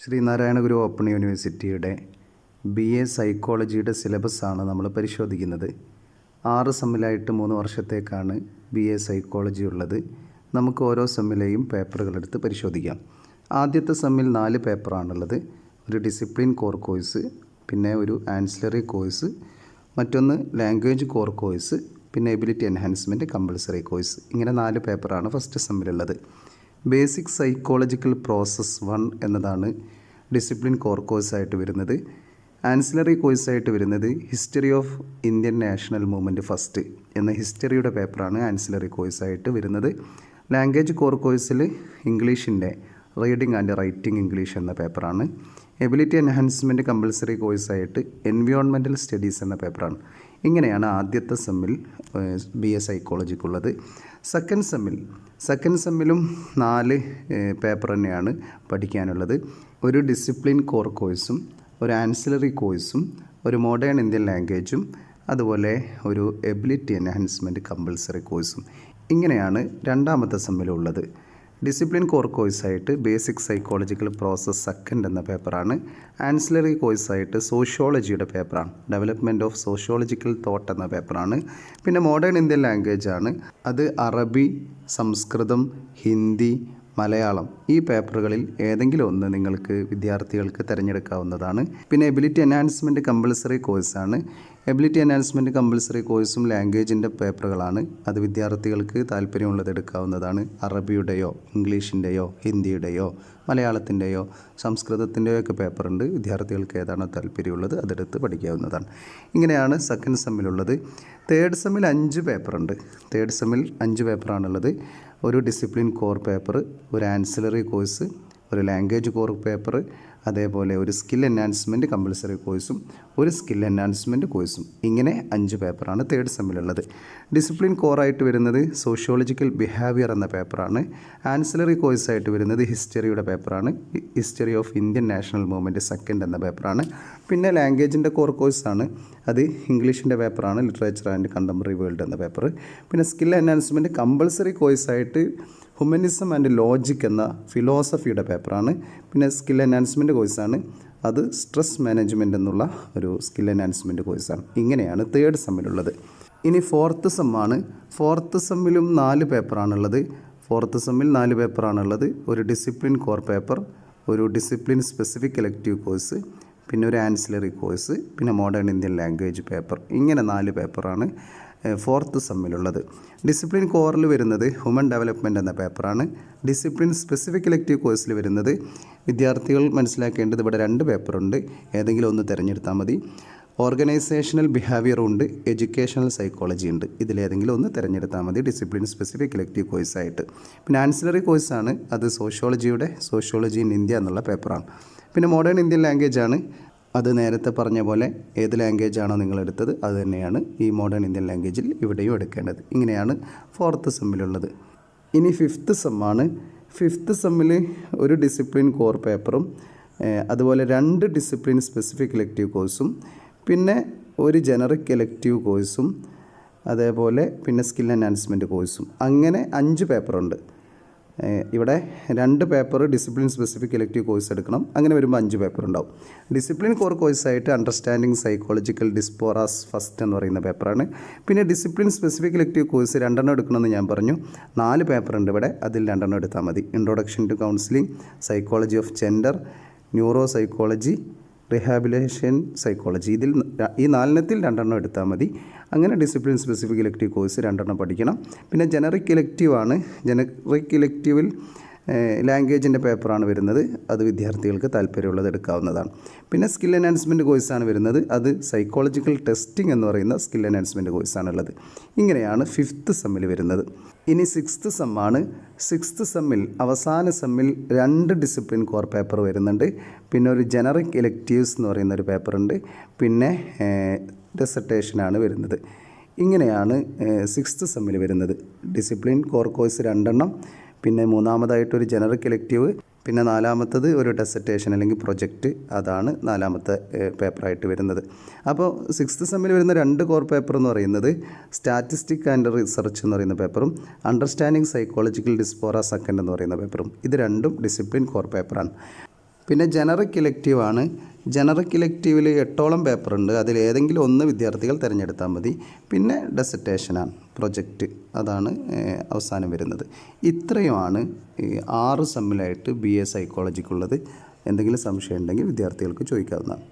Sreenarayana Guru open യൂണിവേഴ്സിറ്റിയുടെ B A സൈക്കോളജിയുടെ സിലബസാണ് നമ്മൾ പരിശോധിക്കുന്നത്. ആറ് സെമ്മിലായിട്ട് മൂന്ന് വർഷത്തേക്കാണ് ബി എ സൈക്കോളജി ഉള്ളത്. നമുക്ക് ഓരോ സെമ്മിലെയും പേപ്പറുകളെടുത്ത് പരിശോധിക്കാം. ആദ്യത്തെ സെമ്മിൽ നാല് പേപ്പറാണുള്ളത്. ഒരു ഡിസിപ്ലിൻ കോർ കോഴ്സ് പിന്നെ ഒരു ആൻസിലറി കോഴ്സ് മറ്റൊന്ന് ലാംഗ്വേജ് കോർ കോഴ്സ് പിന്നെ എബിലിറ്റി എൻഹാൻസ്മെന്റ് കമ്പൾസറി കോഴ്സ്. ഇങ്ങനെ നാല് പേപ്പറാണ് ഫസ്റ്റ് സെമ്മിലുള്ളത്. ബേസിക് സൈക്കോളജിക്കൽ പ്രോസസ്സ് വൺ എന്നതാണ് ഡിസിപ്ലിൻ കോർ കോഴ്സായിട്ട് വരുന്നത്. ആൻസിലറി കോഴ്സായിട്ട് വരുന്നത് history of Indian national movement first എന്ന ഹിസ്റ്ററിയുടെ പേപ്പറാണ് ആൻസിലറി കോഴ്സായിട്ട് വരുന്നത്. ലാംഗ്വേജ് കോർ കോഴ്സിൽ ഇംഗ്ലീഷിന്റെ റീഡിംഗ് ആൻഡ് റൈറ്റിംഗ് ഇംഗ്ലീഷ് എന്ന പേപ്പറാണ്. എബിലിറ്റി എൻഹാൻസ്മെന്റ് കമ്പൾസറി കോഴ്സായിട്ട് എൻവിയോൺമെന്റൽ സ്റ്റഡീസ് എന്ന പേപ്പറാണ്. ഇങ്ങനെയാണ് ആദ്യത്തെ സെമ്മിൽ ബി എ സൈക്കോളജിക്കുള്ളത് സെക്കൻഡ് സെമ്മിൽ സെക്കൻഡ് സെമ്മിലും നാല് പേപ്പർ തന്നെയാണ് പഠിക്കാനുള്ളത്. ഒരു ഡിസിപ്ലിൻ കോർ കോഴ്സും ഒരു ആൻസിലറി കോഴ്സും ഒരു മോഡേൺ ഇന്ത്യൻ ലാംഗ്വേജും അതുപോലെ ഒരു എബിലിറ്റി എൻഹാൻസ്മെന്റ് കമ്പൾസറി കോഴ്സും ഇങ്ങനെയാണ് രണ്ടാമത്തെ സെമ്മിലുള്ളത്. ഡിസിപ്ലിൻ കോർ കോഴ്സായിട്ട് ബേസിക് സൈക്കോളജിക്കൽ പ്രോസസ് സെക്കൻഡ് എന്ന പേപ്പറാണ്. ആൻസിലറി കോഴ്സായിട്ട് സോഷ്യോളജിയുടെ പേപ്പറാണ്. ഡെവലപ്മെന്റ് ഓഫ് സോഷ്യോളജിക്കൽ തോട്ട് എന്ന പേപ്പറാണ്. പിന്നെ മോഡേൺ ഇന്ത്യൻ ലാംഗ്വേജ് ആണ്. അത് അറബി സംസ്കൃതം ഹിന്ദി മലയാളം ഈ പേപ്പറുകളിൽ ഏതെങ്കിലും ഒന്ന് നിങ്ങൾക്ക് വിദ്യാർത്ഥികൾക്ക് തിരഞ്ഞെടുക്കാവുന്നതാണ്. പിന്നെ എബിലിറ്റി എൻഹാൻസ്മെന്റ് കമ്പൾസറി കോഴ്സാണ് എബിലിറ്റി എൻഹാൻസ്മെന്റ് കമ്പൾസറി കോഴ്സും ലാംഗ്വേജിന്റെ പേപ്പറുകളാണ്. അത് വിദ്യാർത്ഥികൾക്ക് താല്പര്യമുള്ളത് എടുക്കാവുന്നതാണ്. അറബിയുടെയോ ഇംഗ്ലീഷിന്റെയോ ഹിന്ദിയുടെയോ മലയാളത്തിന്റെയോ സംസ്കൃതത്തിന്റെയോ ഒക്കെ പേപ്പറുണ്ട് വിദ്യാർത്ഥികൾക്ക് ഏതാണോ താല്പര്യമുള്ളത് അതെടുത്ത് പഠിക്കാവുന്നതാണ്. ഇങ്ങനെയാണ് സെക്കൻഡ് സെമ്മിലുള്ളത് തേർഡ് സെമ്മിൽ അഞ്ച് പേപ്പറുണ്ട് തേർഡ് സെമ്മിൽ അഞ്ച് പേപ്പറാണുള്ളത് ഒരു ഡിസിപ്ലിൻ കോർ പേപ്പർ ഒരു ആൻസിലറി കോഴ്സ് ഒരു ലാംഗ്വേജ് കോർ പേപ്പർ അതേപോലെ ഒരു സ്കിൽ എൻഹാൻസ്മെന്റ് കമ്പൽസറി കോഴ്സും ഒരു സ്കിൽ എൻഹാൻസ്മെന്റ് കോഴ്സും ഇങ്ങനെ അഞ്ച് പേപ്പറാണ് തേർഡ് സെമ്മിലുള്ളത് ഡിസിപ്ലിൻ കോറായിട്ട് വരുന്നത് സോഷ്യോളജിക്കൽ ബിഹേവിയർ എന്ന പേപ്പറാണ് ആൻസിലറി കോഴ്സായിട്ട് വരുന്നത് ഹിസ്റ്ററിയുടെ പേപ്പറാണ് history of Indian national movement second എന്ന പേപ്പറാണ് പിന്നെ ലാംഗ്വേജിന്റെ കോർ കോഴ്സാണ് അത് ഇംഗ്ലീഷിന്റെ പേപ്പറാണ് ലിറ്ററേച്ചർ ആൻഡ് കണ്ടംപററി വേൾഡ് എന്ന പേപ്പർ പിന്നെ സ്കിൽ എൻഹാൻസ്മെന്റ് കമ്പൾസറി കോഴ്സായിട്ട് ഹ്യൂമനിസം ആൻഡ് ലോജിക് എന്ന ഫിലോസഫിയുടെ പേപ്പറാണ് പിന്നെ സ്കിൽ എൻഹാൻസ്മെന്റ് കോഴ്സാണ് അത് സ്ട്രെസ് മാനേജ്മെന്റ് എന്നുള്ള ഒരു സ്കിൽ എൻഹാൻസ്മെന്റ് കോഴ്സാണ് ഇങ്ങനെയാണ് തേർഡ് സെമ്മിലുള്ളത് ഇനി ഫോർത്ത് സെമ്മാണ് ഫോർത്ത് സെമ്മിലും നാല് പേപ്പറാണുള്ളത് ഫോർത്ത് സെമ്മിൽ നാല് പേപ്പറാണുള്ളത് ഒരു ഡിസിപ്ലിൻ കോർ പേപ്പർ ഒരു ഡിസിപ്ലിൻ സ്പെസിഫിക് എലക്റ്റീവ് കോഴ്സ് പിന്നെ ഒരു ആൻസിലറി കോഴ്സ് പിന്നെ മോഡേൺ ഇന്ത്യൻ ലാംഗ്വേജ് പേപ്പർ ഇങ്ങനെ നാല് പേപ്പറാണ് ഫോർത്ത് സെമ്മിലുള്ളത്. ഡിസിപ്ലിൻ കോറിൽ വരുന്നത് ഹ്യൂമൻ ഡെവലപ്മെന്റ് എന്ന പേപ്പറാണ്. ഡിസിപ്ലിൻ സ്പെസിഫിക് ഇലക്റ്റീവ് കോഴ്സിൽ വരുന്നത് വിദ്യാർത്ഥികൾ മനസ്സിലാക്കേണ്ടത് ഇവിടെ രണ്ട് പേപ്പറുണ്ട്. ഏതെങ്കിലും ഒന്ന് തിരഞ്ഞെടുത്താൽ മതി. ഓർഗനൈസേഷണൽ ബിഹേവിയർ ഉണ്ട് എഡ്യൂക്കേഷണൽ സൈക്കോളജി ഉണ്ട്. ഇതിലേതെങ്കിലും ഒന്ന് തിരഞ്ഞെടുത്താൽ മതി ഡിസിപ്ലിൻ സ്പെസിഫിക് ഇലക്റ്റീവ് കോഴ്സായിട്ട്. പിന്നെ ആൻസിലറി കോഴ്സാണ്. അത് സോഷ്യോളജിയുടെ സോഷ്യോളജി ഇൻ ഇന്ത്യ എന്നുള്ള പേപ്പറാണ്. പിന്നെ മോഡേൺ ഇന്ത്യൻ ലാംഗ്വേജ് ആണ് അത് നേരത്തെ പറഞ്ഞ പോലെ ഏത് ലാംഗ്വേജ് ആണോ നിങ്ങൾ എടുത്തത് അത് തന്നെയാണ് ഈ മോഡേൺ ഇന്ത്യൻ ലാംഗ്വേജിൽ ഇവിടെയും എടുക്കേണ്ടത്. ഇങ്ങനെയാണ് ഫോർത്ത് സെമ്മിലുള്ളത് ഇനി ഫിഫ്ത്ത് സെമ്മാണ് ഫിഫ്ത്ത് സെമ്മിൽ ഒരു ഡിസിപ്ലിൻ കോർ പേപ്പറും അതുപോലെ രണ്ട് ഡിസിപ്ലിൻ സ്പെസിഫിക് ഇലക്റ്റീവ് കോഴ്സും പിന്നെ ഒരു ജനറിക് ഇലക്റ്റീവ് കോഴ്സും അതേപോലെ പിന്നെ സ്കിൽ എൻഹാൻസ്മെന്റ് കോഴ്സും അങ്ങനെ അഞ്ച് പേപ്പറുണ്ട് ഇവിടെ രണ്ട് paper discipline specific elective course എടുക്കണം. അങ്ങനെ വരുമ്പോൾ അഞ്ച് പേപ്പർ ഉണ്ടാവും. ഡിസിപ്ലിൻ കോർ കോഴ്സായിട്ട് അണ്ടർസ്റ്റാൻഡിങ് സൈക്കോളജിക്കൽ ഡിസ്പോറാസ് ഫസ്റ്റ് എന്ന് പറയുന്ന പേപ്പറാണ് പിന്നെ ഡിസിപ്ലിൻ സ്പെസിഫിക് ഇലക്റ്റീവ് കോഴ്സ് രണ്ടെണ്ണം എടുക്കണമെന്ന് ഞാൻ പറഞ്ഞു. നാല് പേപ്പർ ഉണ്ട് ഇവിടെ. അതിൽ രണ്ടെണ്ണം എടുത്താൽ മതി. Introduction to counselling psychology of gender neuro psychology rehabilitation psychology ഇതിൽ ഈ നാലിനത്തിൽ രണ്ടെണ്ണം എടുത്താൽ മതി. അങ്ങനെ ഡിസിപ്ലിൻ സ്പെസിഫിക് ഇലക്റ്റീവ് കോഴ്സ് രണ്ടെണ്ണം പഠിക്കണം. പിന്നെ ജനറിക് ഇലക്റ്റീവ് ആണ്. ജനറിക് ഇലക്റ്റീവിൽ ലാംഗ്വേജിന്റെ പേപ്പറാണ് വരുന്നത്. അത് വിദ്യാർത്ഥികൾക്ക് താല്പര്യമുള്ളത് എടുക്കാവുന്നതാണ്. പിന്നെ സ്കിൽ എൻഹാൻസ്മെന്റ് കോഴ്സാണ് വരുന്നത്. അത് സൈക്കോളജിക്കൽ ടെസ്റ്റിംഗ് എന്ന് പറയുന്ന സ്കിൽ എൻഹാൻസ്മെന്റ് കോഴ്സാണുള്ളത് ഇങ്ങനെയാണ് ഫിഫ്ത്ത് സെമ്മിൽ വരുന്നത്. ഇനി സിക്സ്ത് സെമ്മാണ് സിക്സ്ത് സെമ്മിൽ അവസാന സെമ്മിൽ രണ്ട് ഡിസിപ്ലിൻ കോർ പേപ്പർ വരുന്നുണ്ട്. പിന്നെ ഒരു ജനറിക് ഇലക്റ്റീവ്സ് എന്ന് പറയുന്ന ഒരു പേപ്പറുണ്ട് പിന്നെ ഡെസർട്ടേഷനാണ് വരുന്നത്. ഇങ്ങനെയാണ് സിക്സ്ത് സെമ്മിൽ വരുന്നത്. ഡിസിപ്ലിൻ കോർ കോഴ്സ് രണ്ടെണ്ണം പിന്നെ മൂന്നാമതായിട്ടൊരു ജനറിക് ഇലക്റ്റീവ് പിന്നെ നാലാമത്തത് ഒരു ഡെസർട്ടേഷൻ അല്ലെങ്കിൽ പ്രൊജക്റ്റ് അതാണ് നാലാമത്തെ പേപ്പറായിട്ട് വരുന്നത്. അപ്പോൾ സിക്സ്ത് സെമ്മിൽ വരുന്ന രണ്ട് കോർ പേപ്പർ എന്ന് പറയുന്നത് സ്റ്റാറ്റിസ്റ്റിക് ആൻഡ് റിസർച്ച് എന്ന് പറയുന്ന പേപ്പറും അണ്ടർസ്റ്റാൻഡിങ് സൈക്കോളജിക്കൽ ഡിസ്പോറ സെക്കൻഡ് എന്ന് പറയുന്ന പേപ്പറും ഇത് രണ്ടും ഡിസിപ്ലിൻ കോർ പേപ്പറാണ് പിന്നെ ജനറിക് ഇലക്റ്റീവ് ആണ്. ജനറിക് ഇലക്റ്റീവിൽ എട്ടോളം പേപ്പറുണ്ട് അതിൽ ഏതെങ്കിലും ഒന്ന് വിദ്യാർത്ഥികൾ തിരഞ്ഞെടുത്താൽ മതി. പിന്നെ ഡെസർട്ടേഷനാണ് പ്രൊജക്റ്റ് അതാണ് അവസാനം വരുന്നത്. ഇത്രയുമാണ് ആറ് സെമ്മിലായിട്ട് ബി എ സൈക്കോളജിക്കുള്ളത് എന്തെങ്കിലും സംശയം ഉണ്ടെങ്കിൽ വിദ്യാർത്ഥികൾക്ക് ചോദിക്കാവുന്നതാണ്.